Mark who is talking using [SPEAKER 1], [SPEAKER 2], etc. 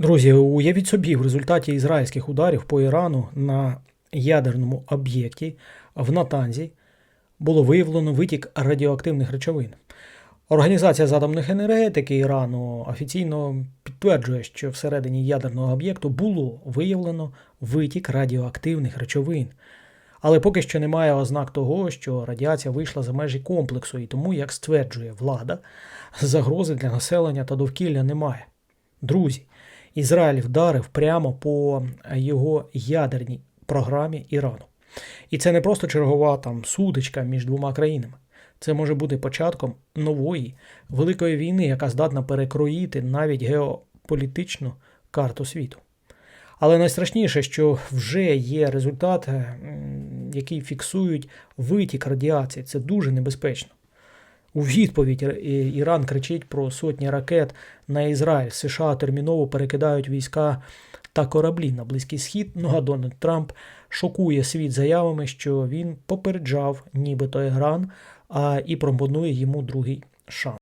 [SPEAKER 1] Друзі, уявіть собі, в результаті ізраїльських ударів по Ірану на ядерному об'єкті в Натанзі було виявлено витік радіоактивних речовин. Організація з атомних енергетики Ірану офіційно підтверджує, що всередині ядерного об'єкту було виявлено витік радіоактивних речовин. Але поки що немає ознак того, що радіація вийшла за межі комплексу, і тому, як стверджує влада, загрози для населення та довкілля немає. Друзі, Ізраїль вдарив прямо по його ядерній програмі Ірану. І це не просто чергова там сутичка між двома країнами. Це може бути початком нової великої війни, яка здатна перекроїти навіть геополітичну карту світу. Але найстрашніше, що вже є результат, який фіксують витік радіації. Це дуже небезпечно. У відповідь Іран кричить про сотні ракет на Ізраїль. США терміново перекидають війська та кораблі на Близький Схід. Ну а Дональд Трамп шокує світ заявами, що він попереджав нібито Іран а, і пропонує йому другий шанс.